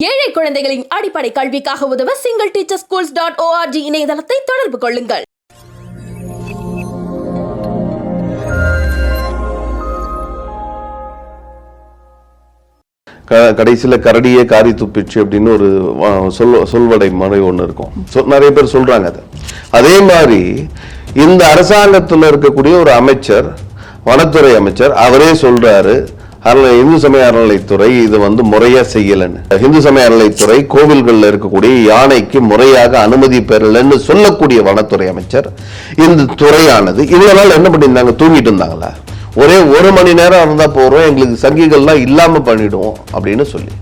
ஏழை குழந்தைகளின் அடிப்படை கல்விக்காக உதவ single teacher schools dot O R G இணையதளத்தை தொடர்பு கொள்ளுங்கள். க கடைசியில் கரடியே காரி துப்பிச்சு அப்படின்னு ஒரு சொல் சொல்வடை மாதிரி ஒன்று இருக்கும். நிறைய பேர் சொல்றாங்க அது. அதே மாதிரி இந்த அரசாங்கத்தில் இருக்கக்கூடிய ஒரு அமைச்சர் வனத்துறை அமைச்சர் அவரே சொல்றாரு அறநிலை இந்து சமய அறநிலைத்துறை இது வந்து முறையாக செய்யலைன்னு. இந்து சமய அறநிலைத்துறை கோவில்களில் இருக்கக்கூடிய யானைக்கு முறையாக அனுமதி பெறலைன்னு சொல்லக்கூடிய வனத்துறை அமைச்சர். இந்த துறையானது இதனால் நாள் என்ன பண்ணியிருந்தாங்க? தூங்கிட்டு இருந்தாங்களா? ஒரே ஒரு மணி நேரம் இருந்தால் போகிறோம் எங்களுக்கு சங்கிகள்லாம் இல்லாமல் பண்ணிவிடுவோம் அப்படின்னு சொல்லி.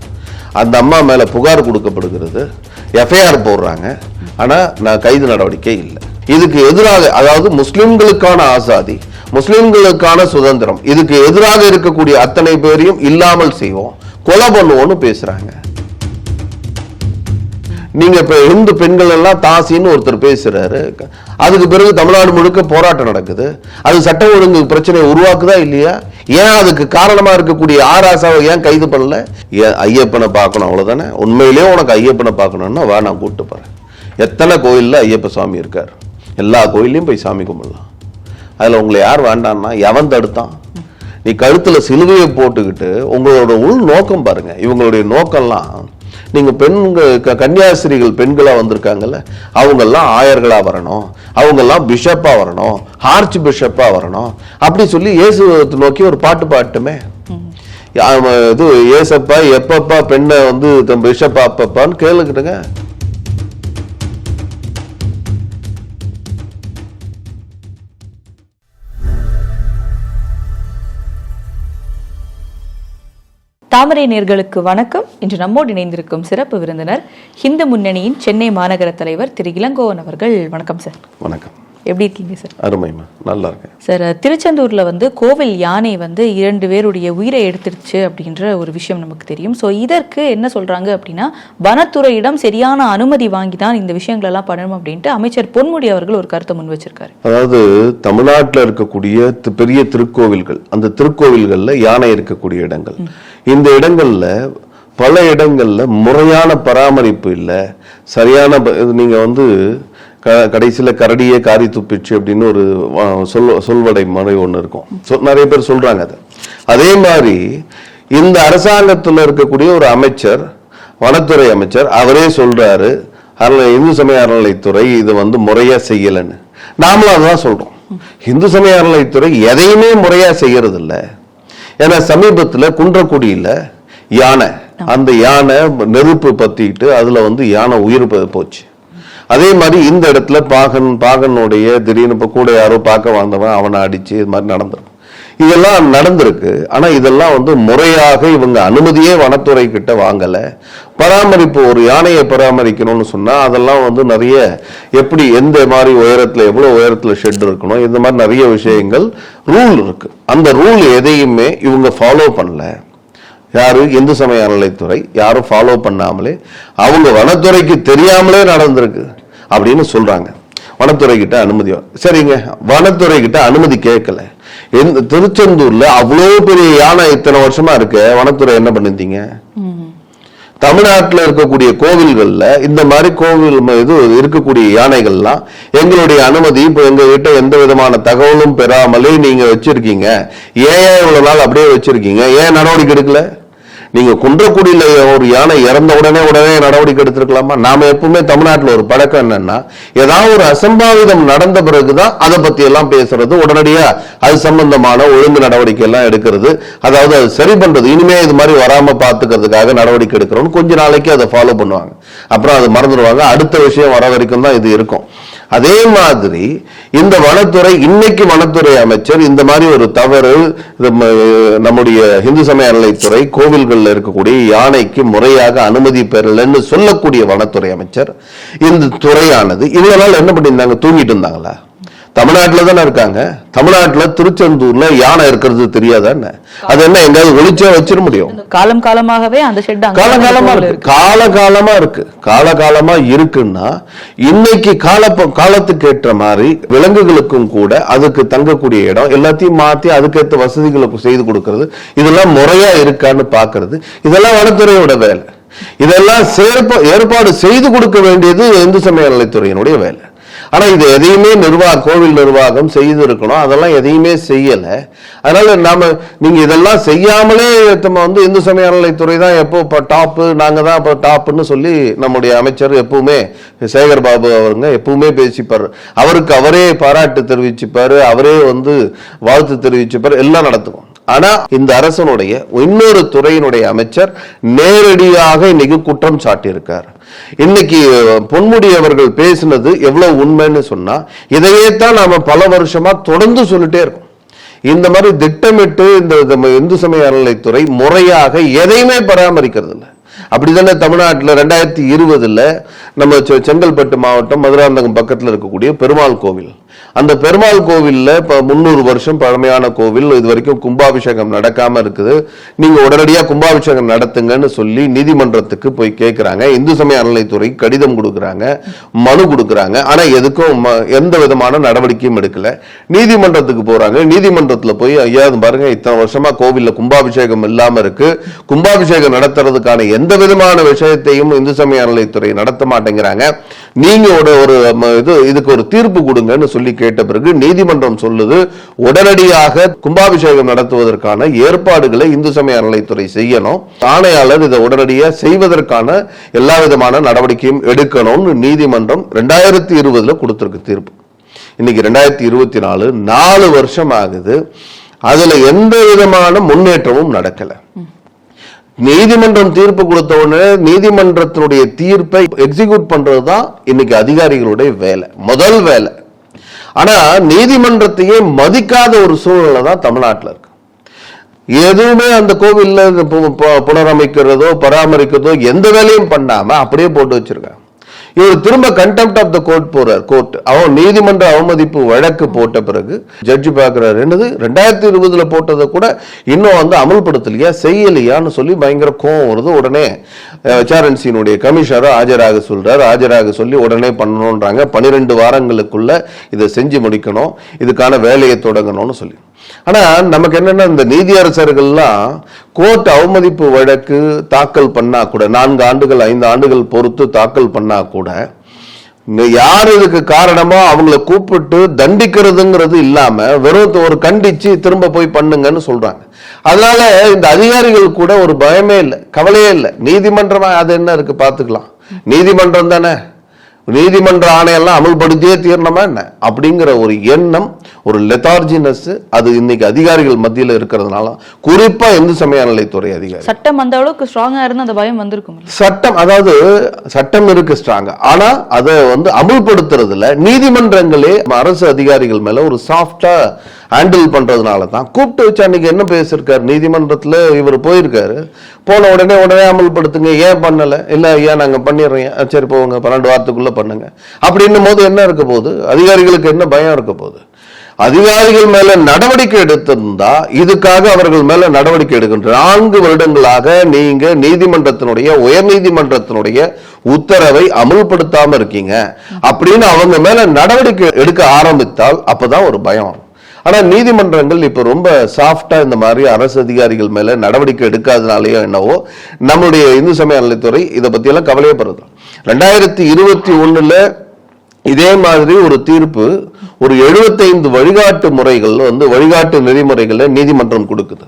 அந்த அம்மா மேலே புகார் கொடுக்கப்படுகிறது. எஃப்ஐஆர் போடுறாங்க. ஆனால் நான் கைது நடவடிக்கை இல்லை. இதுக்கு எதிராக அதாவது முஸ்லிம்களுக்கான ஆசாதி முஸ்லிம்களுக்கான சுதந்திரம். இதுக்கு எதிராக இருக்கக்கூடிய அத்தனை பேரையும் இல்லாமல் செய்வோம். கொலை பண்ணுவோம்னு பேசுறாங்க. நீங்க இப்ப இந்து பெண்கள் எல்லாம் தாசின்னு ஒருத்தர் பேசுறாரு. அதுக்கு பிறகு தமிழ்நாடு முழுக்க போராட்டம் நடக்குது. அது சட்ட ஒழுங்கு பிரச்சனையை உருவாக்குதா இல்லையா? ஏன் அதுக்கு காரணமா இருக்கக்கூடிய ஆராசாவை ஏன் கைது பண்ணல? ஐயப்பனை பார்க்கணும் அவ்வளவுதானே? உண்மையிலேயே உனக்கு ஐயப்பனை பார்க்கணும்னா வா நான் கூப்பிட்டு போறேன். எத்தனை கோயில்ல ஐயப்ப சாமி இருக்கார்? எல்லா கோயிலையும் போய் சாமி கும்பிடலாம். அதில் உங்களை யார் வேண்டான்னா எவன் தடுத்தான்? நீ கழுத்தில் சிலுவையை போட்டுக்கிட்டு உங்களோட உள் நோக்கம் பாருங்க. இவங்களுடைய நோக்கம்லாம் நீங்கள் பெண்கள் க- கன்னியாஸ்திரிகள் பெண்களாக வந்திருக்காங்கல்ல அவங்கெல்லாம் ஆயர்களாக வரணும். அவங்கெல்லாம் பிஷப்பாக வரணும். ஆர்ச் பிஷப்பாக வரணும். அப்படி சொல்லி இயேசு நோக்கி ஒரு பாட்டு பாட்டுமே. இது ஏசப்பா எப்பப்பா பெண்ணை வந்து பிஷப்பா அப்பப்பான்னு கேளுக்கிட்டுங்க. தாமரை நேர்களுக்கு வணக்கம். இன்று நம்மோடு இணைந்திருக்கும் சிறப்பு விருந்தினர் ஹிந்து முன்னணியின் சென்னை மாநகர தலைவர் திரு இளங்கோவன் அவர்கள். வணக்கம் சார். வணக்கம். எப்படி இருக்கீங்க சார்? அருமைமா நல்லா இருக்கேன். சார் திருச்செந்தூர்ல வந்து கோவில் யானை வந்து இரண்டு பேருடைய உயிரை எடுத்துருச்சு அப்படின்ற ஒரு விஷயம் நமக்கு தெரியும். ஸோ இதற்கு என்ன சொல்றாங்க அப்படின்னா வனத்துறையிடம் சரியான அனுமதி வாங்கி தான் இந்த விஷயங்கள் எல்லாம் பண்ணணும் அப்படின்ட்டு அமைச்சர் பொன்முடி அவர்கள் ஒரு கருத்தை முன் வச்சிருக்காரு. அதாவது தமிழ்நாட்டில் இருக்கக்கூடிய பெரிய திருக்கோவில்கள் அந்த திருக்கோவில்கள்ல யானை இருக்கக்கூடிய இடங்கள். இந்த இடங்களில் பல இடங்களில் முறையான பராமரிப்பு இல்லை. சரியான நீங்கள் வந்து க கடைசியில் கரடியே காரி துப்பிச்சு அப்படின்னு ஒரு சொல் சொல்வடை முறை ஒன்று இருக்கும். சொ- நிறைய பேர் சொல்கிறாங்க அதை. அதே மாதிரி இந்த அரசாங்கத்தில் இருக்கக்கூடிய ஒரு அமைச்சர் வனத்துறை அமைச்சர் அவரே சொல்கிறாரு அரண் இந்து சமய அறநிலைத்துறை இது வந்து முறையாக செய்யலைன்னு. நாமளும் அதான் சொல்கிறோம் இந்து சமய அறநிலைத்துறை எதையுமே முறையாக செய்கிறது இல்லை ஏன்னா சமீபத்துல குன்றக்குடியில யானை. அந்த யானை நெருப்பு பத்திட்டு அதுல வந்து யானை உயிர் போச்சு. அதே மாதிரி இந்த இடத்துல பாகன் பாகனுடைய திடீர்னு இப்ப கூட யாரோ பார்க்க வந்தவன் அவனை அடிச்சு இது மாதிரி நடந்திருக்கும் இதெல்லாம் நடந்திருக்கு. ஆனால் இதெல்லாம் வந்து முறையாக இவங்க அனுமதியே வனத்துறை கிட்ட வாங்கலை. பராமரிப்பு ஒரு யானையை பராமரிக்கணும்னு சொன்னால் அதெல்லாம் வந்து நிறைய எப்படி எந்த மாதிரி உயரத்தில் எவ்வளோ உயரத்தில் ஷெட் இருக்கணும் இந்த மாதிரி நிறைய விஷயங்கள் ரூல் இருக்கு. அந்த ரூல் எதையுமே இவங்க ஃபாலோ பண்ணல. யாரு? இந்து சமய அறநிலைத்துறை யாரும் ஃபாலோ பண்ணாமலே. அவங்க வனத்துறைக்கு தெரியாமலே நடந்திருக்கு அப்படின்னு சொல்றாங்க. வனத்துறை கிட்ட அனுமதி சரிங்க. வனத்துறை கிட்ட அனுமதி கேட்கல. இந்த திருச்செந்தூர்ல அவ்வளோ பெரிய யானை இத்தனை வருஷமா இருக்கு. வனத்துறை என்ன பண்ணிருந்தீங்க? தமிழ்நாட்டில் இருக்கக்கூடிய கோவில்கள்ல இந்த மாதிரி கோவில் இது இருக்கக்கூடிய யானைகள்லாம் எங்களுடைய அனுமதி இப்போ எங்க கிட்ட எந்த விதமான தகவலும் பெறாமலே நீங்க வச்சிருக்கீங்க. ஏன் இவ்வளவு நாள் அப்படியே வச்சிருக்கீங்க? ஏன் நடவடிக்கை எடுக்கல? நீங்க குன்றக்குடியில ஒரு யானை இறந்த உடனே உடனே நடவடிக்கை எடுத்திருக்கலாமா? நாம எப்பவுமே தமிழ்நாட்டில் ஒரு பழக்கம் என்னன்னா ஏதாவது ஒரு அசம்பாவிதம் நடந்த பிறகுதான் அதை பத்தி எல்லாம் பேசுறது உடனடியா அது சம்பந்தமான ஒழுங்கு நடவடிக்கை எல்லாம் எடுக்கிறது. அதாவது அது சரி பண்றது இனிமே இது மாதிரி வராம பாத்துக்கிறதுக்காக நடவடிக்கை எடுக்கிறோம் கொஞ்ச நாளைக்கு அதை ஃபாலோ பண்ணுவாங்க. அப்புறம் அது மறந்துடுவாங்க. அடுத்த விஷயம் வர வரைக்கும் தான் இது இருக்கும். அதே மாதிரி இந்த வனத்துறை இன்னைக்கு வனத்துறை அமைச்சர் இந்த மாதிரி ஒரு தவறு நம்முடைய இந்து சமய அறநிலைத்துறை கோவில்களில் இருக்கக்கூடிய யானைக்கு முறையாக அனுமதி பெறலைன்னு சொல்லக்கூடிய வனத்துறை அமைச்சர் இந்த துறையானது இதனால் என்ன பண்ணியிருந்தாங்க? தூங்கிட்டு இருந்தாங்களா? தமிழ்நாட்டுல தானே இருக்காங்க. தமிழ்நாட்டுல திருச்செந்தூர்ல யானை இருக்கிறது தெரியாதா என்ன அது என்ன எங்காவது ஒளிச்சே வச்சிட முடியும்? காலம் காலமாகவே அந்த ஷெட் காலகாலமா இருக்கு. காலகாலமா இருக்கு. காலகாலமா இருக்குன்னா இன்னைக்கு கால காலத்துக்கு ஏற்ற மாதிரி விலங்குகளுக்கும் கூட அதுக்கு தங்கக்கூடிய இடம் எல்லாத்தையும் மாத்தி அதுக்கேற்ற வசதிகளை செய்து கொடுக்கறது. இதெல்லாம் முறையா இருக்கான்னு பாக்குறது. இதெல்லாம் வனத்துறையோட வேலை. இதெல்லாம் ஏற்பாடு செய்து கொடுக்க வேண்டியது இந்து சமய அறநிலைத்துறையினுடைய வேலை. ஆனால் இது எதையுமே நிர்வாக கோவில் நிர்வாகம் செய்திருக்கணும். அதெல்லாம் எதையுமே செய்யலை. அதனால் நாம் நீங்கள் இதெல்லாம் செய்யாமலே நம்ம வந்து இந்து சமய அறநிலைத்துறை தான் எப்போ இப்போ டாப்பு நாங்கள் தான் இப்போ டாப்புன்னு சொல்லி நம்முடைய அமைச்சர் எப்பவுமே சேகர் பாபு அவருங்க எப்பவுமே பேசிப்பார். அவருக்கு அவரே பாராட்டு தெரிவிச்சுப்பார். அவரே வந்து வாழ்த்து தெரிவிச்சுப்பார். எல்லாம் நடத்துவோம் ஆனா இந்த அரசனுடைய இன்னொரு துறையினுடைய அமைச்சர் நேரடியாக இன்னைக்கு குற்றம் சாட்டியிருக்கார். இன்னைக்கு பொன்முடி அவர்கள் பேசினது எவ்வளவு உண்மைன்னு சொன்னா இதையே தான் நாம பல வருஷமா தொடர்ந்து சொல்லிட்டே இருக்கோம். இந்த மாதிரி திட்டமிட்டு இந்த இந்து சமய அறநிலைத்துறை முறையாக எதையுமே பராமரிக்கிறது இல்லை அப்படிதானே தமிழ்நாட்டில் ரெண்டாயிரத்தி இருபதுல நம்ம செங்கல்பட்டு மாவட்டம் மதுராந்தகம் பக்கத்தில் இருக்கக்கூடிய பெருமாள் கோவில். அந்த பெருமாள் கோவில்ல இப்போ முந்நூறு வருஷம் பழமையான கோவில் இது வரைக்கும் கும்பாபிஷேகம் நடக்காம இருக்குது. நீங்க உடனடியா கும்பாபிஷேகம் நடத்துங்கன்னு சொல்லி நீதிமன்றத்துக்கு போய் கேட்கிறாங்க இந்து சமய அறநிலைத்துறை கடிதம் கொடுக்குறாங்க மனு கொடுக்குறாங்க. ஆனா எதுக்கும் எந்த விதமான நடவடிக்கையும் எடுக்கல. நீதிமன்றத்துக்கு போறாங்க. நீதிமன்றத்துல போய் ஐயா பாருங்க இத்தனை வருஷமா கோவில்ல கும்பாபிஷேகம் இல்லாம இருக்கு. கும்பாபிஷேகம் நடத்துறதுக்கான எந்த விதமான விஷயத்தையும் இந்து சமய அறநிலைத்துறை நடத்த மாட்டேங்கிறாங்க. நீங்க ஒரு இது இதுக்கு ஒரு தீர்ப்பு கொடுங்கன்னு சொல்லி கேட்ட பிறகு நீதிமன்றம் சொல்லுது உடனடியாக கும்பாபிஷேகம் நடத்துவதற்கான ஏற்பாடுகளை இந்து சமய அறநிலைத்துறை செய்யணும். ஆணையாளர் இதை உடனடியாக செய்வதற்கான எல்லா விதமான நடவடிக்கையும் எடுக்கணும்னு நீதிமன்றம் ரெண்டாயிரத்தி இருபதுல கொடுத்திருக்கு தீர்ப்பு. இன்னைக்கு ரெண்டாயிரத்தி இருபத்தி நாலு நாலு வருஷம் ஆகுது. அதுல எந்த விதமான முன்னேற்றமும் நடக்கல. நீதிமன்றம் தீர்ப்பு கொடுத்த உடனே நீதிமன்றத்தினுடைய தீர்ப்பை எக்ஸிக்யூட் பண்றது தான் இன்னைக்கு அதிகாரிகளுடைய வேலை. முதல் வேலை. ஆனா நீதிமன்றத்தையே மதிக்காத ஒரு சூழ்நிலை தான் தமிழ்நாட்டில் இருக்கு. எதுவுமே அந்த கோவில்ல பு- புனரமைக்கிறதோ பராமரிக்கிறதோ எந்த வேலையும் பண்ணாம அப்படியே போட்டு வச்சிருக்காங்க. இவர் திரும்ப கண்டெம்ட் ஆஃப் த கோர்ட் போறார். கோர்ட் அவன் நீதிமன்ற அவமதிப்பு வழக்கு போட்ட பிறகு ஜட்ஜி பார்க்கிறாரு. என்னது? ரெண்டாயிரத்தி இருபதுல போட்டதை கூட இன்னும் வந்து அமல்படுத்தலையா? செய்யலையான்னு சொல்லி பயங்கர கோவம் வருது. உடனே ஹெச்ஆர்என்சியினுடைய கமிஷனரை ஆஜராக சொல்றாரு. ஆஜராக சொல்லி உடனே பண்ணணுன்றாங்க பன்னிரெண்டு வாரங்களுக்குள்ள இதை செஞ்சு முடிக்கணும். இதுக்கான வேலையை தொடங்கணும்னு சொல்லி. ஆனா நமக்கு என்னன்னா இந்த நீதியரசர்கள்லாம் கோர்ட் அவமதிப்பு வழக்கு தாக்கல் பண்ணா கூட நான்கு ஆண்டுகள் ஐந்து ஆண்டுகள் பொறுத்து தாக்கல் பண்ணா கூட யார் இதுக்கு காரணமோ அவங்கள கூப்பிட்டு தண்டிக்கிறதுங்கிறது இல்லாம வெறும் ஒரு கண்டிச்சு திரும்ப போய் பண்ணுங்கன்னு சொல்றாங்க. அதனால இந்த அதிகாரிகள் கூட ஒரு பயமே இல்லை கவலையே இல்லை. நீதிமன்றமா அது என்ன இருக்கு பாத்துக்கலாம் நீதிமன்றம் தானே? நீதிமன்ற ஆணையெல்லாம் அமல்படுத்தியே தீரணுமா என்ன? அப்படிங்கிற ஒரு எண்ணம் ஒரு லெத்தார்ஜினஸ் அது இன்னைக்கு அதிகாரிகள் மத்தியில் இருக்கிறதுனால குறிப்பா இந்து சமய அறநிலைத்துறை அதிகாரி. சட்டம் அந்த அளவுக்கு ஸ்ட்ராங்கா இருந்து அந்த பயம் வந்திருக்கும் சட்டம் அதாவது சட்டம் இருக்கு ஸ்ட்ராங் ஆனா அதை வந்து அமுல்படுத்துறதுல நீதிமன்றங்களே அரசு அதிகாரிகள் மேல ஒரு சாஃப்டா ஹேண்டில் பண்ணுறதுனால தான் கூப்பிட்டு வச்சு அன்னைக்கு என்ன பேசியிருக்காரு? நீதிமன்றத்தில் இவர் போயிருக்காரு. போன உடனே உடனே அமல்படுத்துங்க. ஏன் பண்ணலை? இல்லை ஐயா நாங்கள் பண்ணிடுறோம். சரி போங்க. பன்னெண்டு வாரத்துக்குள்ளே பண்ணுங்க. அப்படின்னும் போது என்ன இருக்க போகுது? அதிகாரிகளுக்கு என்ன பயம் இருக்க போகுது? அதிகாரிகள் மேல நடவடிக்கை எடுத்திருந்தா இதுக்காக அவர்கள் மேல நடவடிக்கை எடுக்கின்ற நான்கு வருடங்களாக நீங்க நீதிமன்றத்தினுடைய உயர் நீதிமன்றத்தினுடைய உத்தரவை அமல்படுத்தாம இருக்கீங்க. அப்படின்னு அவங்க மேல நடவடிக்கை எடுக்க ஆரம்பித்தால் அப்பதான் ஒரு பயம் ஆனால் நீதிமன்றங்கள் இப்போ ரொம்ப சாஃப்டாக இந்த மாதிரி அரசு அதிகாரிகள் மேல நடவடிக்கை எடுக்காதனாலேயோ என்னவோ நம்முடைய இந்து சமய அறநிலைத்துறை இதை பத்தி எல்லாம் கவலையப்படுறது ரெண்டாயிரத்தி இருபத்தி ஒண்ணுல இதே மாதிரி ஒரு தீர்ப்பு ஒரு 75 வழிகாட்டு முறைகள் வந்து வழிகாட்டு நெறிமுறைகளை நீதிமன்றம் கொடுக்குது.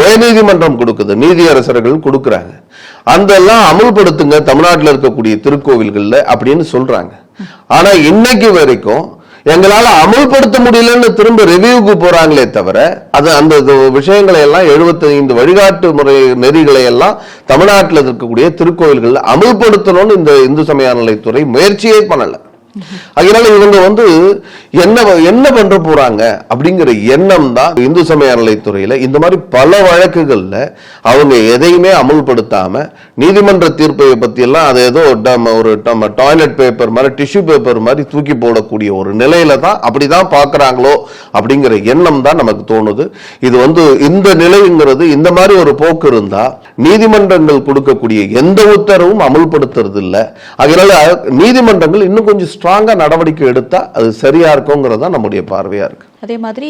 உயர்நீதிமன்றம் கொடுக்குது. நீதியரசர்கள் கொடுக்குறாங்க. அதெல்லாம் அமல்படுத்துங்க தமிழ்நாட்டில் இருக்கக்கூடிய திருக்கோவில்களில் அப்படின்னு சொல்றாங்க. ஆனா இன்னைக்கு வரைக்கும் எங்களால அமல்படுத்த முடியலன்னு திரும்ப ரிவ்யூக்கு போறாங்களே தவிர அது அந்த விஷயங்களை எல்லாம் 75 வழிகாட்டு முறை நெறிகளை எல்லாம் தமிழ்நாட்டில் இருக்கக்கூடிய திருக்கோயில்கள் அமல்படுத்தணும்னு இந்த இந்து சமய அறநிலைத்துறை முயற்சியே பண்ணல. அதனால இவங்க வந்து என்ன என்ன பண்ற போறாங்க அப்படிங்கிற எண்ணம் தான் இந்து சமய அறநிலைத்துறையில இந்த மாதிரி பல வழக்குகள்ல அவங்க எதையுமே அமுல்படுத்தாம நீதிமன்ற தீர்ப்பை பத்தி எல்லாம் அது ஏதோ ஒரு நம்ம டாய்லெட் பேப்பர் மாதிரி டிஷ்யூ பேப்பர் மாதிரி தூக்கி போடக்கூடிய ஒரு நிலையில தான் அப்படிதான் பாக்குறாங்களோ அப்படிங்கிற எண்ணம் தான் நமக்கு தோணுது. இது வந்து இந்த நிலைங்கிறது இந்த மாதிரி ஒரு போக்கு இருந்தா நீதிமன்றங்கள் கொடுக்கக்கூடிய எந்த உத்தரவும் அமுல்படுத்துறது இல்ல அதனால நீதிமன்றங்கள் இன்னும் கொஞ்சம் ஸ்ட்ராங்கா நடவடிக்கை எடுத்தா அது சரியா இருக்குங்கிறது தான் நம்முடைய பார்வையா இருக்கு. அதே மாதிரி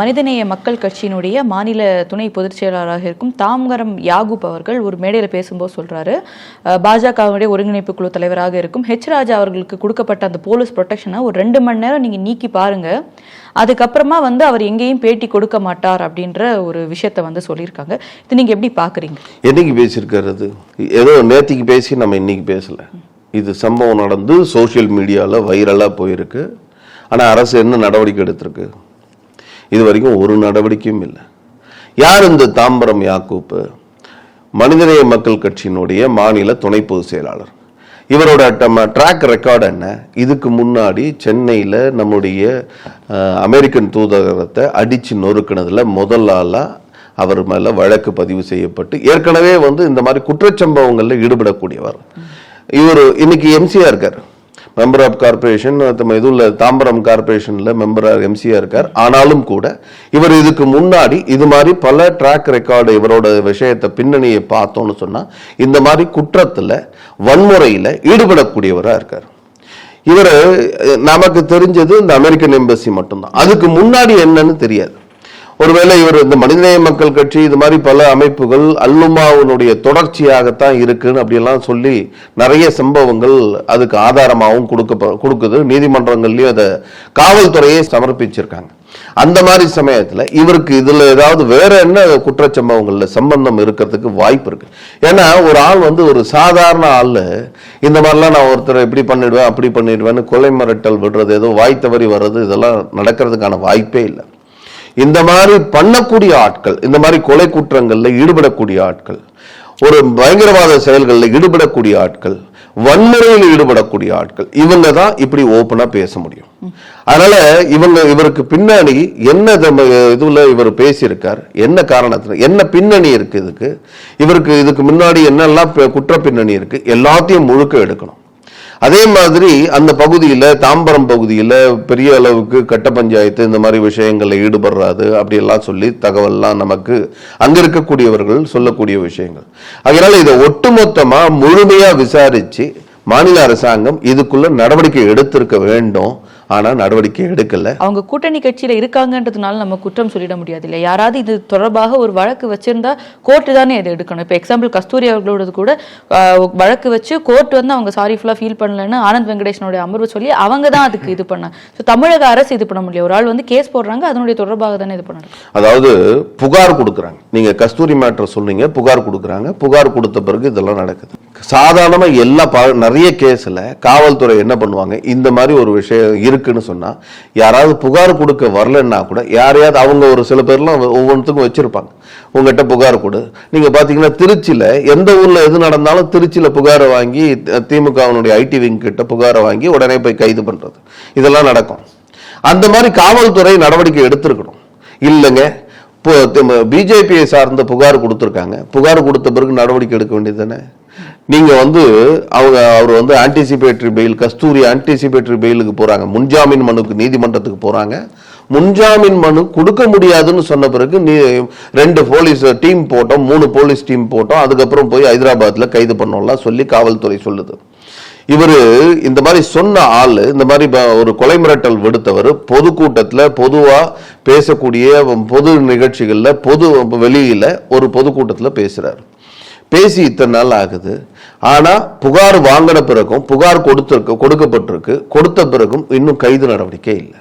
மனிதநேய மக்கள் கட்சியினுடைய மாநில துணை பொதுச் செயலாளராக இருக்கும் தாமரம் யாகூப் அவர்கள் ஒரு மேடையில் பேசும்போது சொல்றாரு. அஹ், பாஜகவினுடைய ஒருங்கிணைப்பு குழு தலைவராக இருக்கும் ஹெச் ராஜா அவர்களுக்கு கொடுக்கப்பட்ட அந்த போலீஸ் ப்ரொடெக்ஷனை ஒரு ரெண்டு மணி நேரம் நீங்க நீக்கி பாருங்க. அதுக்கப்புறமா வந்து அவர் எங்கேயும் பேட்டி கொடுக்க மாட்டார் அப்படின்ற ஒரு விஷயத்த வந்து சொல்லியிருக்காங்க. இது நீங்க எப்படி பாக்குறீங்க? என்னைக்கு பேசியிருக்கிறது ஏதோ நேத்திக்கு பேசி நம்ம இன்னைக்கு பேசல. இது சம்பவம் நடந்து சோஷியல் மீடியாவில் வைரலாக போயிருக்கு. ஆனால் அரசு என்ன நடவடிக்கை எடுத்திருக்கு? இது வரைக்கும் ஒரு நடவடிக்கையும் இல்லை. யார் இந்த தாம்பரம் யாக்கூப்பு? மனிதநேய மக்கள் கட்சியினுடைய மாநில துணை பொதுச் செயலாளர். இவரோட ட்ராக் ரெக்கார்டு என்ன? இதுக்கு முன்னாடி சென்னையில் நம்முடைய அமெரிக்கன் தூதரகத்தை அடித்து நொறுக்கினதில் முதல் ஆளாக அவர் மேலே வழக்கு பதிவு செய்யப்பட்டு ஏற்கனவே வந்து இந்த மாதிரி குற்றச்சம்பவங்களில் ஈடுபடக்கூடியவர். இவர் இன்னைக்கு எம்சியா இருக்கார். மெம்பர் ஆஃப் கார்பரேஷன் இதுல தாம்பரம் கார்பரேஷன்ல மெம்பராக எம்சியா இருக்கார். ஆனாலும் கூட இவர் இதுக்கு முன்னாடி இது மாதிரி பல ட்ராக் ரெக்கார்டு இவரோட விஷயத்தை பின்னணியை பார்த்தோம்னு சொன்னா இந்த மாதிரி குற்றத்தில் வன்முறையில் ஈடுபடக்கூடியவராக இருக்கார். இவர் நமக்கு தெரிஞ்சது இந்த அமெரிக்கன் எம்பசி மட்டும்தான். அதுக்கு முன்னாடி என்னன்னு தெரியாது. ஒருவேளை இவர் இந்த மனிதநேய மக்கள் கட்சி இது மாதிரி பல அமைப்புகள் அல்லுமாவுனுடைய தொடர்ச்சியாகத்தான் இருக்குன்னு அப்படியெல்லாம் சொல்லி நிறைய சம்பவங்கள் அதுக்கு ஆதாரமாகவும் கொடுக்க கொடுக்குது. நீதிமன்றங்கள்லையும் அதை காவல்துறையை சமர்ப்பிச்சிருக்காங்க. அந்த மாதிரி சமயத்தில் இவருக்கு இதில் ஏதாவது வேற என்ன குற்றச்சம்பவங்களில் சம்பந்தம் இருக்கிறதுக்கு வாய்ப்பு இருக்கு. ஏன்னா ஒரு ஆள் வந்து ஒரு சாதாரண ஆளு இந்த மாதிரிலாம் நான் ஒருத்தரை இப்படி பண்ணிடுவேன் அப்படி பண்ணிடுவேன்னு கொலை மிரட்டல் விடுறது ஏதோ வாய் தவறி வர்றது இதெல்லாம் நடக்கிறதுக்கான வாய்ப்பே இல்லை. இந்த மாதிரி பண்ணக்கூடிய ஆட்கள் இந்த மாதிரி கொலை குற்றங்கள்ல ஈடுபடக்கூடிய ஆட்கள் ஒரு பயங்கரவாத செயல்களில் ஈடுபடக்கூடிய ஆட்கள் வன்முறையில் ஈடுபடக்கூடிய ஆட்கள் இவங்க தான் இப்படி ஓப்பனா பேச முடியும். அதனால இவங்க இவருக்கு பின்னாடி என்ன இதுல இவர் பேசியிருக்கார் என்ன காரணத்தில் என்ன பின்னணி இருக்கு இதுக்கு? இவருக்கு இதுக்கு முன்னாடி என்னெல்லாம் குற்ற பின்னணி இருக்கு? எல்லாத்தையும் முழுக்க எடுக்கணும். அதே மாதிரி அந்த பகுதியில் தாம்பரம் பகுதியில் பெரிய அளவுக்கு கட்ட பஞ்சாயத்து இந்த மாதிரி விஷயங்களில் ஈடுபடுறாது அப்படியெல்லாம் சொல்லி தகவல்லாம் நமக்கு அங்கே இருக்கக்கூடியவர்கள் சொல்லக்கூடிய விஷயங்கள். அதனால் இதை ஒட்டுமொத்தமாக முழுமையாக விசாரித்து மாநில அரசாங்கம் இதுக்குள்ள நடவடிக்கை எடுத்திருக்க வேண்டும். ஆனா நடவடிக்கை எடுக்கல. அவங்க கூட்டணி கட்சியில இருக்காங்கன்றதுனால நம்ம குற்றம் சொல்லிட முடியாது இல்லையா யாராவது இது தொடர்பாக ஒரு வழக்கு வச்சிருந்தா கோர்ட்டு தானே இது எடுக்கணும். இப்போ எக்ஸாம்பிள் கஸ்தூரி அவர்களோடது கூட வழக்கு வச்சு கோர்ட் வந்து அவங்க சாரி ஃபுல்லாக ஃபீல் பண்ணலன்னு ஆனந்த் வெங்கடேஷனுடைய அமர்வு சொல்லி அவங்க தான் அதுக்கு இது பண்ணாங்க ஸோ தமிழக அரசு இது பண்ண முடியல. ஒரு ஆள் வந்து கேஸ் போடுறாங்க அதனுடைய தொடர்பாக தானே இது பண்ணணும். அதாவது புகார் கொடுக்குறாங்க. நீங்க கஸ்தூரி மேட்டர் சொன்னீங்க புகார் கொடுக்குறாங்க. புகார் கொடுத்த பிறகு இதெல்லாம் நடக்குது. சாதாரணமாக எல்லா ப- நிறைய கேஸில் காவல்துறை என்ன பண்ணுவாங்க? இந்த மாதிரி ஒரு விஷயம் இருக்குன்னு சொன்னால் யாராவது புகார் கொடுக்க வரலன்னா கூட யாரையாவது அவங்க ஒரு சில பேர்லாம் ஒவ்வொன்றுத்துக்கும் வச்சுருப்பாங்க. உங்ககிட்ட புகார் கொடு. நீங்கள் பார்த்தீங்கன்னா திருச்சியில் எந்த ஊரில் எது நடந்தாலும் திருச்சியில் புகாரை வாங்கி திமுகவினுடைய ஐடி விங் கிட்ட புகாரை வாங்கி உடனே போய் கைது பண்ணுறது இதெல்லாம் நடக்கும். அந்த மாதிரி காவல்துறை நடவடிக்கை எடுத்திருக்கணும். இல்லைங்க. பிஜேபியை சார்ந்த புகார் கொடுத்துருக்காங்க. புகார் கொடுத்த பிறகு நடவடிக்கை எடுக்க வேண்டியது தானே? நீங்கள் வந்து அவங்க அவர் வந்து ஆன்டிசிபேட்டரி பெயில் கஸ்தூரி ஆன்டிசிபேட்டரி பெயிலுக்கு போகிறாங்க முன்ஜாமீன் மனுக்கு நீதிமன்றத்துக்கு போகிறாங்க முன்ஜாமீன் மனு கொடுக்க முடியாதுன்னு சொன்ன பிறகு நீ ரெண்டு போலீஸ் டீம் போட்டோம் மூணு போலீஸ் டீம் போட்டோம் அதுக்கப்புறம் போய் ஹைதராபாத்தில் கைது பண்ணோம்லாம் சொல்லி காவல்துறை சொல்லுது. இவர் இந்த மாதிரி சொன்ன ஆள் இந்த மாதிரி ப- ஒரு கொலை மிரட்டல் விடுத்தவர் பொதுக்கூட்டத்தில் பொதுவாக பேசக்கூடிய பொது நிகழ்ச்சிகளில் பொது வெளியில் ஒரு பொதுக்கூட்டத்தில் பேசுகிறார் பேசி இத்தனை நாள் ஆகுது. ஆனா புகார் வாங்கின பிறகும் புகார் கொடுத்திருக்கு கொடுக்கப்பட்டிருக்கு கொடுத்த பிறகும் இன்னும் கைது நடவடிக்கை இல்லை.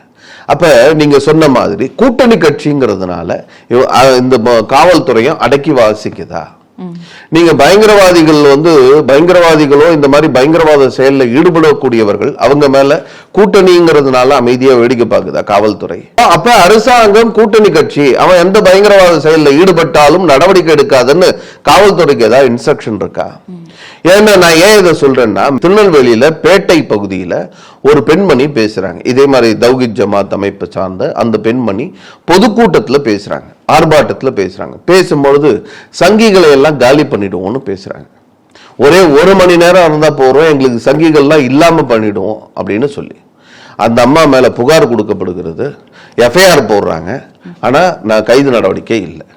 அப்ப நீங்க சொன்ன மாதிரி கூட்டணி கட்சிங்கிறதுனால இந்த காவல்துறையும் அடக்கி வாசிக்குதா? நீங்க பயங்கரவாதிகள் வந்து பயங்கரவாதிகளோ இந்த மாதிரி பயங்கரவாத செயல்ல ஈடுபடக்கூடியவர்கள் அவங்க மேல கூட்டணிங்கிறதுனால அமைதியா வேடிக்கை பார்க்குதா காவல்துறை? அப்ப அரசாங்கம் கூட்டணி கட்சி அவன் எந்த பயங்கரவாத செயல்ல ஈடுபட்டாலும் நடவடிக்கை எடுக்காதுன்னு காவல்துறைக்கு ஏதாவது இன்ஸ்ட்ரக்ஷன் இருக்கா? ஏன்னா நான் ஏன் இதை சொல்றேன்னா திருநெல்வேலியில பேட்டை பகுதியில ஒரு பெண்மணி பேசுறாங்க. இதே மாதிரி தௌகித் ஜமாத் அமைப்பை சார்ந்த அந்த பெண்மணி பொதுக்கூட்டத்தில் பேசுறாங்க. ஆர்ப்பாட்டத்தில் பேசுறாங்க. பேசும்பொழுது சங்கிகளை எல்லாம் காலி பண்ணிடுவோம்னு பேசுறாங்க. ஒரே ஒரு மணி நேரம் இருந்தா போறோம் எங்களுக்கு சங்கிகள்லாம் இல்லாம பண்ணிடுவோம் அப்படின்னு சொல்லி. அந்த அம்மா மேல புகார் கொடுக்கப்படுகிறது. எஃப்ஐஆர் போடுறாங்க. ஆனா நான் கைது நடவடிக்கை இல்லை.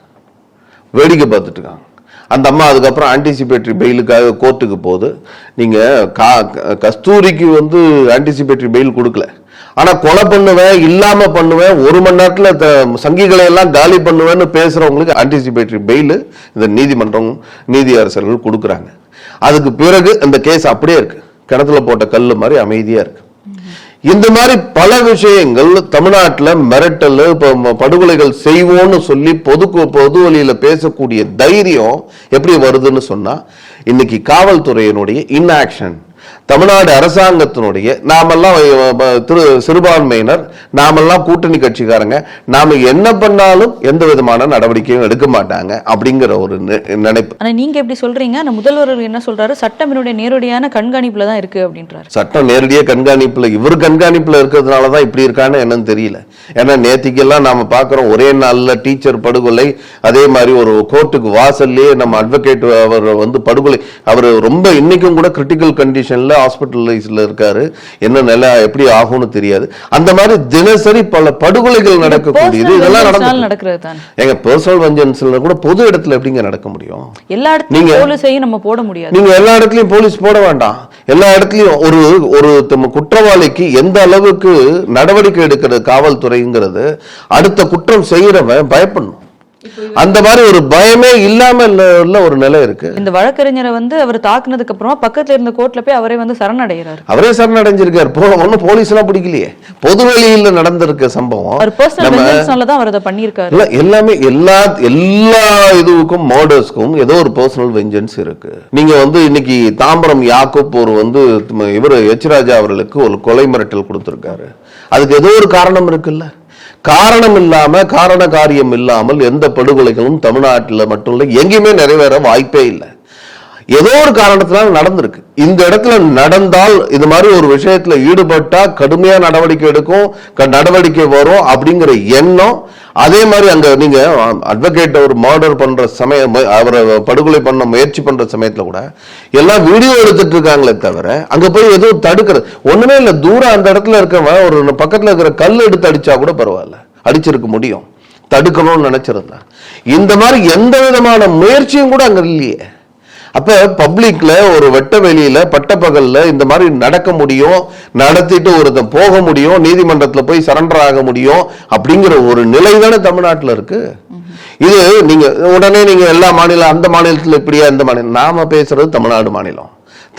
வேடிக்கை பார்த்துட்டு இருக்காங்க. அந்த அம்மா அதுக்கப்புறம் ஆன்டிசிபேட்டரி பெயிலுக்காக கோர்ட்டுக்கு போகுது. நீங்கள் கா- கஸ்தூரிக்கு வந்து ஆன்டிசிபேட்டரி பெயில் கொடுக்கல. ஆனால் கொலை பண்ணுவேன் இல்லாமல் பண்ணுவேன் ஒரு மணி நேரத்தில் த- சங்கிகளை எல்லாம் காலி பண்ணுவேன்னு பேசுகிறவங்களுக்கு ஆன்டிசிபேட்டரி பெயில் இந்த நீதிமன்றம் நீதி அரசர்கள் கொடுக்குறாங்க. அதுக்கு பிறகு அந்த கேஸ் அப்படியே இருக்குது கிணத்துல போட்ட கல் மாதிரி அமைதியாக இருக்குது இந்த மாதிரி பல விஷயங்கள் தமிழ்நாட்டில் மிரட்டல் இப்போ படுகொலைகள் செய்வோம்னு சொல்லி பொது பொது வழியில் பேசக்கூடிய தைரியம் எப்படி வருதுன்னு சொன்னால் இன்னைக்கு காவல்துறையினுடைய இன்ஆக்ஷன் தமிழ்நாடு அரசாங்கத்தினுடைய நாமெல்லாம் திரு சிறுபான்மையினர் நாமெல்லாம் கூட்டணி கட்சிக்காரங்க. நாம என்ன பண்ணாலும் எந்த விதமான நடவடிக்கையும் எடுக்க மாட்டாங்க அப்படிங்கிற ஒரு நினைப்பு. ஆனா நீங்க எப்படி சொல்றீங்க? அந்த முதல்வர் என்ன சொல்றாரு? சட்டம் என்னுடைய நேரடியான கண்காணிப்புல தான் இருக்கு அப்படின்றாரு. சட்டம் நேரடியா கண்காணிப்புல இவர் கண்காணிப்புல இருக்கிறதுனால தான் இப்படி இருக்கான்னு என்னன்னு தெரியல. ஏன்னா நேத்திக்கெல்லாம் நாம பார்க்கிறோம் ஒரே நாள்ல டீச்சர் படுகொலை அதே மாதிரி ஒரு கோர்ட்டுக்கு வாசல்லே நம்ம அட்வொகேட் அவர் வந்து படுகொலை. அவர் ரொம்ப இன்னைக்கும் கூட கிரிட்டிக்கல் கண்டிஷன்ல ஹாஸ்பிட்டலைஸ்ல இருக்காரு. என்ன நிலை எப்படி ஆகும்னு தெரியாது. அந்த மாதிரி தினசரி பல படுகொலைகள் நடக்கக்கூடியது இதெல்லாம் நடக்கிறது எங்க பர்சனல் வெஞ்சன்ஸ்ல கூட பொது இடத்துல எப்படிங்க நடக்க முடியும்? எல்லா இடத்துலயும் போலீஸையும் நம்ம போட முடியாது. நீங்க எல்லா இடத்துலயும் போலீஸ் போட வேண்டாம். எல்லா இடத்துலயும் ஒரு ஒரு குற்றவாளிக்கு எந்த அளவுக்கு நடவடிக்கை எடுக்கிறது காவல்துறைங்கிறது அடுத்த குற்றம் செய்யறவன் பயப்படணும். அந்த மாதிரி ஒரு பயமே இல்லாம இல்ல- இல்ல ஒரு நிலை இருக்கு. இந்த வழக்கறிஞரை வந்து அவர் தாக்குனதுக்கு அப்புறமா பக்கத்துல இருந்த கோர்ட்ல போய் அவரே வந்து சரணடைகிறாரு. அவரே சரணடைஞ்சிருக்காரு. போ ஒன்னும் போலீஸ் எல்லாம் பிடிக்கலையே. பொது வெளியில நடந்திருக்க சம்பவம் அவர் பர்சனல் தான் அவர் அதை பண்ணியிருக்காரு. இல்ல எல்லாமே எல்லா எல்லா இதுவுக்கும் மர்டர்ஸ்க்கும் ஏதோ ஒரு பர்சனல் வெஞ்சன்ஸ் இருக்கு. நீங்க வந்து இன்னைக்கு தாம்பரம் யாக்கூப் ஒரு வந்து இவர் எச் ராஜா அவர்களுக்கு ஒரு கொலை மிரட்டல் கொடுத்திருக்காரு. அதுக்கு ஏதோ ஒரு காரணம் இருக்குல்ல? காரணம் இல்லாம காரண காரியம் இல்லாமல் எந்த படுகொலைகளும் தமிழ்நாட்டில் மட்டும் இல்லை எங்கேயுமே நிறைவேற வாய்ப்பே இல்லை. ஏதோ ஒரு காரணத்தினால நடந்திருக்கு. இந்த இடத்துல நடந்தால் இது மாதிரி ஒரு விஷயத்துல ஈடுபட்டா கடுமையா நடவடிக்கை எடுக்கும் க- நடவடிக்கை வரும் அப்படிங்கிற எண்ணம். அதே மாதிரி அங்க நீங்க அட்வொகேட் ஒரு மர்டர் பண்ற சமயம் அவரை படுகொலை பண்ண முயற்சி பண்ற சமயத்துல கூட எல்லாம் வீடியோ எடுத்துட்டு இருக்காங்களே தவிர அங்க போய் எதுவும் தடுக்கிறது ஒண்ணுமே இல்ல. தூரம் அந்த இடத்துல இருக்கவன் ஒரு பக்கத்துல இருக்கிற கல் எடுத்து அடிச்சா கூட பரவாயில்ல. அடிச்சிருக்க முடியும். தடுக்கணும்னு நினைச்சிருந்தா இந்த மாதிரி எந்த விதமான முயற்சியும் கூட அங்க இல்லையே. அப்ப பப்ளிக்ல ஒரு வெட்ட வெளியில பட்டப்பகலில் இந்த மாதிரி நடக்க முடியும் நடத்திட்டு ஒருத்தன் போக முடியும் நீதிமன்றத்துல போய் சரண்டர் ஆக முடியும் அப்படிங்கிற ஒரு நிலை தானே தமிழ்நாட்டில் இருக்கு. இது நீங்க உடனே நீங்க எல்லா மாநிலம் அந்த மாநிலத்துல இப்படியா இந்த மாநிலம் நாம பேசுறது தமிழ்நாடு மாநிலம்.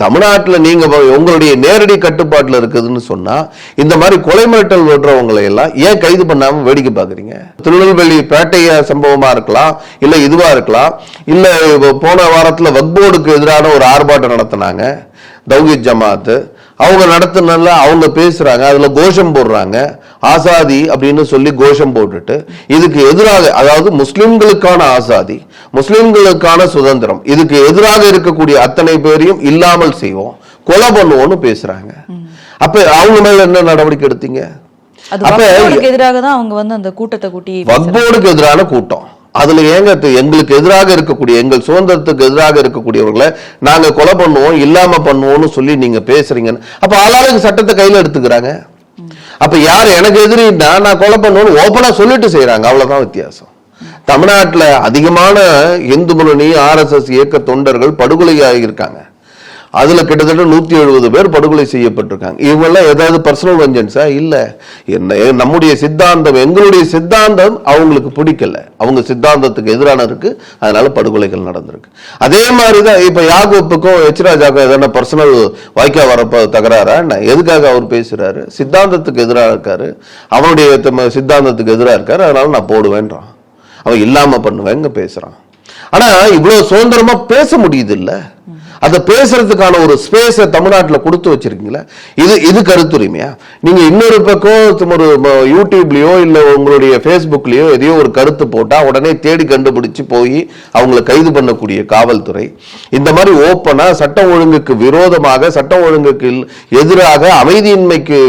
தமிழ்நாட்டில் நீங்கள் உங்களுடைய நேரடி கட்டுப்பாட்டில் இருக்குதுன்னு சொன்னால் இந்த மாதிரி கொலை மிரட்டல் விடுறவங்களை எல்லாம் ஏன் கைது பண்ணாமல் வேடிக்கை பார்க்குறீங்க? திருநெல்வேலி பேட்டைய சம்பவமாக இருக்கலாம் இல்லை இதுவாக இருக்கலாம் இல்லை போன வாரத்தில் வக்போர்டுக்கு எதிரான ஒரு ஆர்ப்பாட்டம் நடத்தினாங்க தௌஹீத் ஜமாத்து. அவங்க நடத்தினால அவங்க பேசுறாங்க அதுல கோஷம் போடுறாங்க. ஆசாதி அப்படின்னு சொல்லி கோஷம் போட்டுட்டு இதுக்கு எதிராக அதாவது முஸ்லிம்களுக்கான ஆசாதி முஸ்லிம்களுக்கான சுதந்திரம் இதுக்கு எதிராக இருக்கக்கூடிய அத்தனை பேரையும் இல்லாமல் செய்வோம் கொலை பண்ணுவோம்னு பேசுறாங்க. அப்ப அவங்க மேல என்ன நடவடிக்கை எடுத்தீங்க? அப்ப எதிராக தான் அவங்க வந்து அந்த கூட்டத்தை கூட்டி வக்போர்டுக்கு எதிரான கூட்டம். அதுல ஏங்க எங்களுக்கு எதிராக இருக்கக்கூடிய எங்கள் சுதந்திரத்துக்கு எதிராக இருக்கக்கூடியவர்களை நாங்க கொலை பண்ணுவோம் இல்லாம பண்ணுவோம்னு சொல்லி நீங்க பேசுறீங்கன்னு. அப்ப ஆளாளுக்கு சட்டத்தை கையில எடுத்துக்கிறாங்க. அப்ப யார் எனக்கு எதிரின்னா நான் கொலை பண்ணுவோம்னு ஓப்பனா சொல்லிட்டு செய்யறாங்க அவ்வளவுதான் வித்தியாசம். தமிழ்நாட்டில் அதிகமான இந்து முன்னணி ஆர்எஸ்எஸ் இயக்க தொண்டர்கள் படுகொலையாகி இருக்காங்க அதுல கிட்டத்தட்ட நூத்தி எழுபது பேர் படுகொலை செய்யப்பட்டிருக்காங்க. இவங்கெல்லாம் ஏதாவது பர்சனல் வெஞ்சன்ஸா இல்ல. என்ன நம்முடைய சித்தாந்தம் எங்களுடைய சித்தாந்தம் அவங்களுக்கு பிடிக்கல. அவங்க சித்தாந்தத்துக்கு எதிரான இருக்கு. அதனால படுகொலைகள் நடந்திருக்கு. அதே மாதிரிதான் இப்போ யாகோப்புக்கும் எச்ராஜாக்கும் எதனா பர்சனல் வாய்க்கா வரப்ப தகராறா? என்ன? எதுக்காக அவர் பேசுறாரு? சித்தாந்தத்துக்கு எதிராக இருக்காரு. அவனுடைய சித்தாந்தத்துக்கு எதிராக இருக்காரு. அதனால நான் போடுவேன்றான். அவன் இல்லாம பண்ணுவேங்க பேசுறான். ஆனா இவ்வளவு சுதந்திரமா பேச முடியுது இல்ல? அதை பேசுறதுக்கான ஒரு ஸ்பேஸை தமிழ்நாட்டில் கொடுத்து வச்சிருக்கீங்களா? இது இது கருத்துரிமையா? நீங்க இன்னொரு பக்கம் சும்மா ஒரு யூடியூப்லயோ இல்ல உங்களுடைய ஃபேஸ்புக்லயோ எதையோ ஒரு கருத்து போட்டா உடனே தேடி கண்டுபிடிச்சு போய் அவங்கள கைது பண்ணக்கூடிய காவல்துறை. இந்த மாதிரி ஓப்பனா சட்டம் ஒழுங்குக்கு விரோதமாக சட்டம் ஒழுங்குக்கு எதிராக அமைதியின்மைக்கு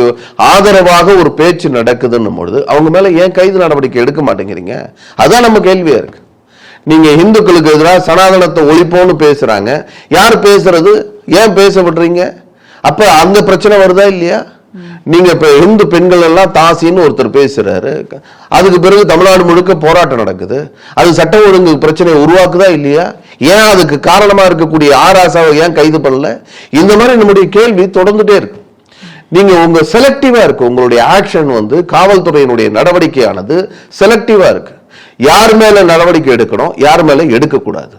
ஆதரவாக ஒரு பேச்சு நடக்குதுன்னும் பொழுது அவங்க மேல ஏன் கைது நடவடிக்கை எடுக்க மாட்டேங்கிறீங்க? அதான் நம்ம கேள்வியா இருக்கு. நீங்க இந்துக்களுக்கு எதிராக சனாதனத்தை ஒழிப்போம்னு பேசுறாங்க. யார் பேசுறது? ஏன் பேச விடுறீங்க அப்ப அந்த பிரச்சனை வருதா இல்லையா? நீங்க இப்ப இந்து பெண்கள் எல்லாம் தாசின்னு ஒருத்தர் பேசுறாரு. அதுக்கு பிறகு தமிழ்நாடு முழுக்க போராட்டம் நடக்குது. அது சட்ட ஒழுங்கு பிரச்சனையை உருவாக்குதா இல்லையா? ஏன் அதுக்கு காரணமா இருக்கக்கூடிய ஆராசாவை ஏன் கைது பண்ணல? இந்த மாதிரி நம்முடைய கேள்வி தொடர்ந்துட்டே இருக்கு. நீங்க உங்க செலக்டிவா இருக்கு. உங்களுடைய ஆக்ஷன் வந்து காவல்துறையினுடைய நடவடிக்கையானது செலக்டிவா இருக்கு. யார் மேல நடவடிக்கை எடுக்கணும் யார் மேல எடுக்கக்கூடாது.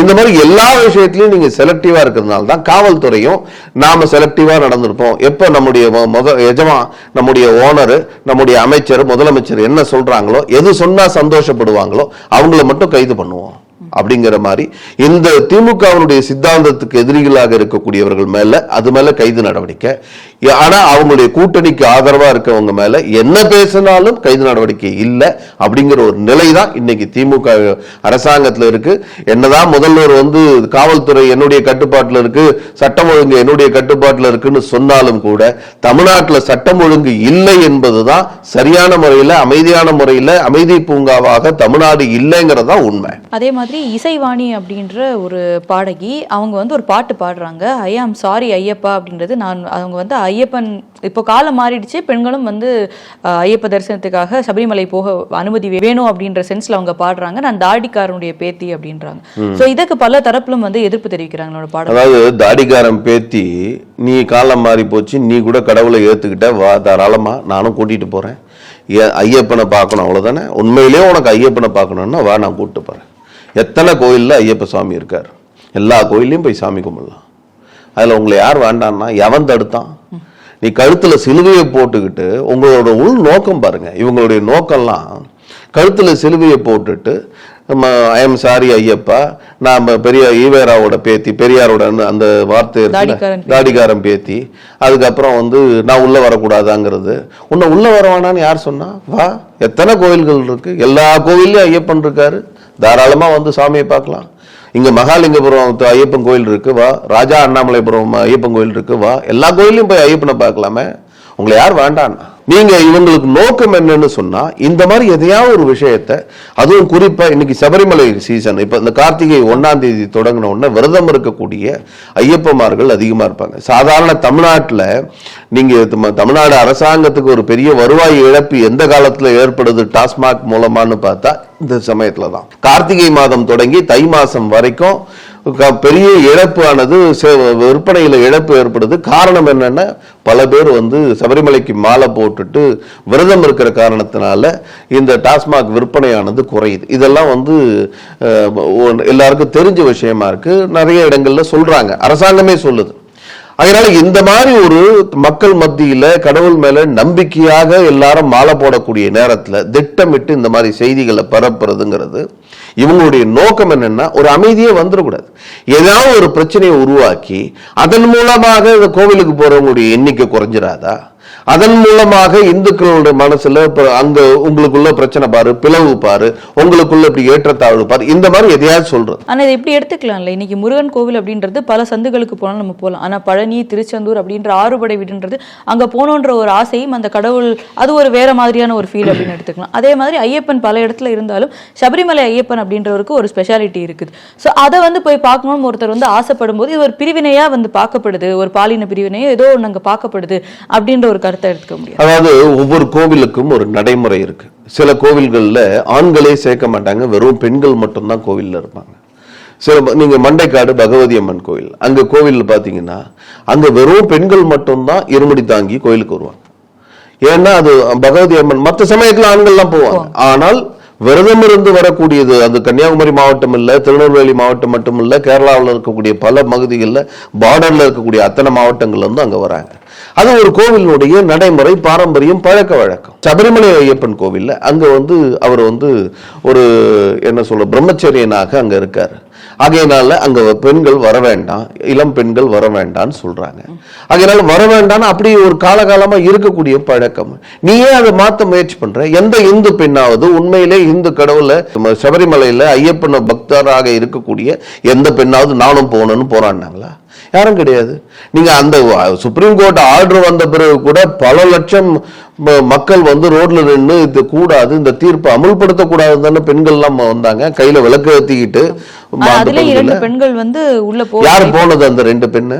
இந்த மாதிரி எல்லா விஷயத்திலையும் நீங்க செலக்டிவா இருக்கிறதுனால தான் காவல்துறையும் நாம செலக்டிவா நடந்திருப்போம். எப்ப நம்முடைய முத எஜமா நம்முடைய ஓனர் நம்முடைய அமைச்சர் முதலமைச்சர் என்ன சொல்றாங்களோ எது சொன்னா சந்தோஷப்படுவாங்களோ அவங்கள மட்டும் கைது பண்ணுவோம். அப்படிங்கிற மாதிரி இந்த திமுகவினுடைய சித்தாந்தத்துக்கு எதிரிகளாக இருக்கக்கூடியவர்கள் மேல அது மேல கைது நடவடிக்கை. ஆனா அவங்களுடைய கூட்டணிக்கு ஆதரவா இருக்கவங்க மேல என்ன பேசினாலும் கைது நடவடிக்கை இல்லை அப்படிங்கிற ஒரு நிலை தான் இன்னைக்கு திமுக அரசாங்கத்தில் இருக்கு. என்னதான் முதல்வர் வந்து காவல்துறை என்னுடைய கட்டுப்பாட்டில் இருக்கு சட்டம் ஒழுங்கு என்னுடைய கட்டுப்பாட்டில் இருக்குன்னு சொன்னாலும் கூட தமிழ்நாட்டில் சட்டம் ஒழுங்கு இல்லை என்பதுதான் சரியான முறையில் அமைதியான முறையில் அமைதி பூங்காவாக தமிழ்நாடு இல்லைங்கிறது தான் உண்மை. அதே மாதிரி இசைவாணி அப்படின்ற ஒரு பாடகி அவங்க வந்து ஒரு பாட்டு பாடுறாங்க. ஐ ஆம் சாரி ஐயப்பா அப்படின்றது நான் அவங்க வந்து ஐயப்பன் இப்போ காலம் மாறிடுச்சு. பெண்களும் வந்து ஐயப்ப தரிசனத்துக்காக சபரிமலை போக அனுமதி வேணும் அப்படின்ற சென்ஸ்ல அவங்க பாடுறாங்க. நான் தாடிக்காரனுடைய பேத்தி அப்படின்றாங்க. ஸோ இதுக்கு பல தரப்பிலும் வந்து எதிர்ப்பு தெரிவிக்கிறாங்க பாடல். அதாவது தாடிகாரம் பேத்தி நீ காலம் மாறி போச்சு நீ கூட கடவுளை ஏத்துக்கிட்ட வா தாராளமா நானும் கூட்டிட்டு போறேன். ஐயப்பனை பார்க்கணும் அவ்வளவுதானே? உண்மையிலேயே உனக்கு ஐயப்பனை பார்க்கணும்னா வா நான் கூட்டிட்டு போறேன். எத்தனை கோயில்ல ஐயப்ப சாமி இருக்கார்? எல்லா கோயில்லையும் போய் சாமி கும்பிடலாம். அதுல உங்களை யார் வேண்டான்னா எவன் தடுத்தான்? நீ கழுத்துல சிலுவையை போட்டுக்கிட்டு உங்களோட உள் நோக்கம் பாருங்க. இவங்களுடைய நோக்கம்லாம் கழுத்துல சிலுவையை போட்டுட்டு ஐஎம் சாரி ஐயப்பா நாம பெரிய ஈவேராவோட பேத்தி பெரியாரோட அந்த வார்த்தை தாடிக்காரன் பேத்தி. அதுக்கப்புறம் வந்து நான் உள்ள வரக்கூடாதாங்கிறது. உன்னை உள்ள வரவானான்னு யார் சொன்னா? வா எத்தனை கோயில்கள் இருக்கு? எல்லா கோயில்லையும் ஐயப்பன் இருக்காரு. தாராளமா வந்து சாமியை பார்க்கலாம். இங்கே மகாலிங்கபுரம் ஐயப்பன் கோயில் இருக்கு வா. ராஜா அண்ணாமலைபுரம் ஐயப்பன் கோயில் இருக்கு வா. எல்லா கோயிலையும் போய் ஐயப்பனை பார்க்கலாமே. உங்களை யார் வேண்டான்னா. நீங்க இவங்களுக்கு நோக்கம் என்னன்னு சொன்னா இந்த மாதிரி எதையாவது ஒரு விஷயத்த அதுவும் குறிப்பா இன்னைக்கு சபரிமலை சீசன் இப்ப இந்த கார்த்திகை ஒன்னாம் தேதி தொடங்கின உடனே விரதம் இருக்கக்கூடிய ஐயப்பமார்கள் அதிகமா இருப்பாங்க. சாதாரண தமிழ்நாட்டில் நீங்க தமிழ்நாடு அரசாங்கத்துக்கு ஒரு பெரிய வருவாய் இழப்பு எந்த காலத்துல ஏற்படுது டாஸ்மாக் மூலமான்னு பார்த்தா இந்த சமயத்துல தான் கார்த்திகை மாதம் தொடங்கி தை மாசம் வரைக்கும் பெரிய இழப்பு ஆனது செ- இழப்பு ஏற்படுது. காரணம் என்னன்னா பல பேர் வந்து சபரிமலைக்கு மாலை போட்டுட்டு விரதம் இருக்கிற காரணத்தினால இந்த டாஸ்மாக் விற்பனையானது குறையுது. இதெல்லாம் வந்து எல்லாருக்கும் தெரிஞ்ச விஷயமா இருக்கு. நிறைய இடங்கள்ல சொல்றாங்க. அரசாங்கமே சொல்லுது. அதனால இந்த மாதிரி ஒரு மக்கள் மத்தியில கடவுள் மேல நம்பிக்கையாக எல்லாரும் மாலை போடக்கூடிய நேரத்துல திட்டமிட்டு இந்த மாதிரி செய்திகளை பரப்புறதுங்கிறது இவங்களுடைய நோக்கம் என்னன்னா ஒரு அமைதியே வந்துடக்கூடாது. ஏதாவது ஒரு பிரச்சனையை உருவாக்கி அதன் மூலமாக இந்த கோவிலுக்கு போறவங்களுடைய எண்ணிக்கை குறைஞ்சிடாதா அதன் மூலமாக இந்துக்களுடைய மனசுல அங்க உங்களுக்குள்ள பிரச்சனை பாரு பிளவு பாரு உங்களுக்குள்ள இப்படி ஏற்றத்தாழ்வு பாரு இந்த மாதிரி எதையாவது சொல்றது. ஆனா இதை இப்படி எடுத்துக்கலாம்ல இன்னைக்கு முருகன் கோவில் அப்படின்றது பல சந்துகளுக்கு போனாலும் நம்ம போகலாம் ஆனா பழனி திருச்செந்தூர் அப்படின்ற ஆறுபடை வீடுன்றது அங்க போகணுன்ற ஒரு ஆசையும் அந்த கடவுள் அது ஒரு வேற மாதிரியான ஒரு ஃபீல் அப்படின்னு எடுத்துக்கலாம். அதே மாதிரி ஐயப்பன் பல இடத்துல இருந்தாலும் சபரிமலை ஐயப்பன் அப்படின்றவருக்கு ஒரு ஸ்பெஷாலிட்டி இருக்குது. ஸோ அதை வந்து போய் பார்க்கணும்னு ஒருத்தர் வந்து ஆசைப்படும் போது இது ஒரு பிரிவினையா வந்து பார்க்கப்படுது. ஒரு பாலின பிரிவினையோ ஏதோ ஒன்று அங்கே பார்க்கப்படுது அப்படின்ற ஒரு கருத்தை. எடுத்துக்க முடியாது. அதாவது ஒவ்வொரு கோவிலுக்கும் ஒரு நடைமுறை இருக்கு. சில கோவில்கள்ல ஆண்களே சேர்க்க மாட்டாங்க வெறும் பெண்கள் மட்டும்தான் கோவில்ல இருப்பாங்க. சில நீங்க மண்டைக்காடு பகவதி அம்மன் கோவில் அங்க கோவில்ல பாத்தீங்கன்னா அங்க வெறும் பெண்கள் மட்டும்தான் இருமுடி தாங்கி கோயிலுக்கு வருவாங்க. ஏன்னா அது பகவதி அம்மன் மற்ற சமயத்துல ஆண்கள்லாம் போவாங்க. ஆனால் விரதம் இருந்து வரக்கூடியது அது கன்னியாகுமரி மாவட்டம் இல்ல திருநெல்வேலி மாவட்டம் மட்டும் இல்ல கேரளாவில் இருக்கக்கூடிய பல பகுதிகளில் பார்டர்ல இருக்கக்கூடிய அத்தனை மாவட்டங்கள்ல இருந்து அங்க வராங்க. அது ஒரு கோவிலுடைய நடைமுறை பாரம்பரியம் பழக்க வழக்கம். சபரிமலை ஐயப்பன் கோவில்ல அங்க வந்து அவர் வந்து ஒரு என்ன சொல்ல பிரம்மச்சரியனாக அங்க இருக்காரு. ஆகையினால அங்க பெண்கள் வர வேண்டாம் இளம் பெண்கள் வர வேண்டாம்னு சொல்றாங்க. ஆகையினால வர வேண்டாம்னு அப்படி ஒரு காலகாலமா இருக்கக்கூடிய பழக்கம். நீ ஏன் அதை மாத்த முயற்சி பண்ற. எந்த இந்து பெண்ணாவது உண்மையிலே இந்து கடவுள நம்ம சபரிமலையில ஐயப்பன பக்தராக இருக்கக்கூடிய எந்த பெண்ணாவது நானும் போகணும்னு போராடினாங்களா யாரும் கிடையாது. நீங்க அந்த சுப்ரீம் கோர்ட் ஆர்டர் வந்த பிறகு கூட பல லட்சம் மக்கள் வந்து ரோட்ல நின்று இது கூடாது இந்த தீர்ப்பை அமுல்படுத்த கூடாதுன்னு பெண்கள் எல்லாம் வந்தாங்க. கையில விளக்கு பகுதியில. பெண்கள் வந்து உள்ள யார் போனது அந்த ரெண்டு பெண்ணு?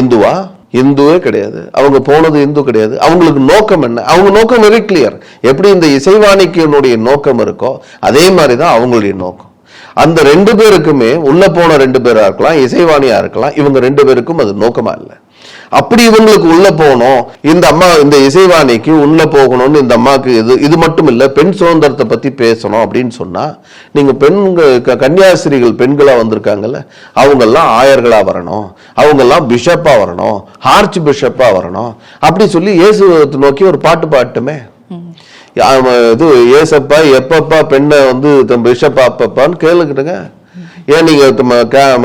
இந்துவா? இந்துவே கிடையாது. அவங்க போனது இந்து கிடையாது. அவங்களுக்கு நோக்கம் என்ன? அவங்க நோக்கம் வெரி கிளியர் எப்படி இந்த இசைவாணிக்கினுடைய நோக்கம் இருக்கோ அதே மாதிரி தான் அவங்களுடைய நோக்கம். அந்த ரெண்டு பேருக்குமே உள்ள போன ரெண்டு பேரா இருக்கலாம் இசைவாணியா இருக்கலாம் இவங்க ரெண்டு பேருக்கும் அது நோக்கமா இல்லை. அப்படி இவங்களுக்கு உள்ள போகணும் இந்த அம்மா இந்த இசைவாணிக்கு உள்ள போகணும்னு இந்த அம்மாக்கு இது இது மட்டும் இல்ல பெண் சுதந்திரத்தை பத்தி பேசணும் அப்படின்னு சொன்னா நீங்க பெண்கள் க- கன்னியாஸ்திரிகள் பெண்களா வந்திருக்காங்கல்ல அவங்க எல்லாம் ஆயர்களா வரணும் அவங்க எல்லாம் பிஷப்பா வரணும் ஆர்ச் பிஷப்பா வரணும் அப்படி சொல்லி இயேசு நோக்கி ஒரு பாட்டு பாட்டுமே இது ஏசப்பா எப்பப்பா பெண்ணை வந்து பிஷப்பா அப்பப்பான்னு கேளுக்கிட்டுங்க. ஏன் நீங்க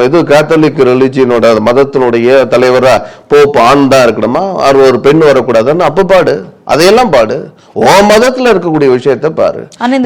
இது கேத்தலிக் ரிலிஜியனோட மதத்தினுடைய தலைவரா போப் ஆண் தான் இருக்கணுமா? அவர் ஒரு பெண் வரக்கூடாதுன்னு அப்ப பாடு. அதையெல்லாம் பாடு. ஓ மதத்துல இருக்கக்கூடிய விஷயத்த பாரு.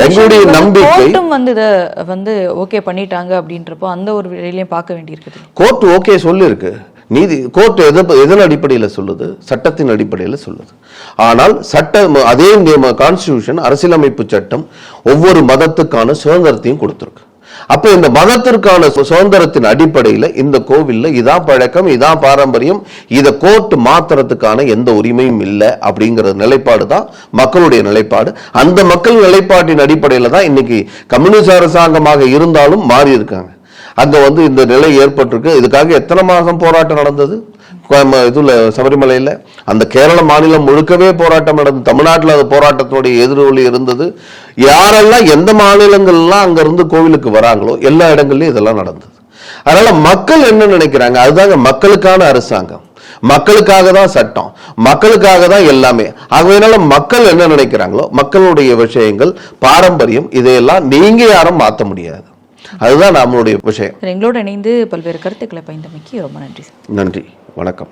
எங்களுடைய நம்பிக்கை வந்து இத வந்து ஓகே பண்ணிட்டாங்க அப்படின்றப்போ அந்த ஒரு வேலையும் பார்க்க வேண்டியிருக்குது. கோர்ட் ஓகே சொல்லியிருக்கு நீதி கோர்ட் எதை எதன் அடிப்படையில் சொல்லுது? சட்டத்தின் அடிப்படையில் சொல்லுது. ஆனால் சட்டம் அதே கான்ஸ்டிடியூஷன் அரசியலமைப்பு சட்டம் ஒவ்வொரு மதத்துக்கான சுதந்திரத்தையும் கொடுத்துருக்கு. அப்ப இந்த மதத்திற்கான சு- சுதந்திரத்தின் அடிப்படையில் இந்த கோவில்ல இதான் பழக்கம் இதான் பாரம்பரியம் இதை கோர்ட் மாத்துறதுக்கான எந்த உரிமையும் இல்லை அப்படிங்கிற நிலைப்பாடு தான் மக்களுடைய நிலைப்பாடு. அந்த மக்கள் நிலைப்பாட்டின் அடிப்படையில் தான் இன்னைக்கு கம்யூனிஸ்ட் அரசாங்கமாக இருந்தாலும் மாறி இருக்காங்க அங்க வந்து இந்த நிலை ஏற்பட்டிருக்கு. இதுக்காக எத்தனை மாதம் போராட்டம் நடந்தது? கோயம- இதுல சபரிமலையில. அந்த கேரள மாநிலம் முழுக்கவே போராட்டம் நடந்தது தமிழ்நாட்டில் அது போராட்டத்தினுடைய எதிரொலி இருந்தது. யாரெல்லாம் எந்த மாநிலங்கள்லாம் அங்க இருந்து கோவிலுக்கு வராங்களோ எல்லா இடங்கள்லயும் இதெல்லாம் நடந்தது. அதனால மக்கள் என்ன நினைக்கிறாங்க? அதுதாங்க மக்களுக்கான அரசாங்கம். மக்களுக்காக தான் சட்டம். மக்களுக்காக தான் எல்லாமே. ஆகவேனால மக்கள் என்ன நினைக்கிறாங்களோ மக்களுடைய விஷயங்கள் பாரம்பரியம் இதையெல்லாம் நீங்க யாரும் மாற்ற முடியாது. அதுதான் நம்மளுடைய விஷயம். எங்களோட இணைந்து பல்வேறு கருத்துக்களை பயந்தமைக்கு ரொம்ப நன்றி நன்றி. வணக்கம்.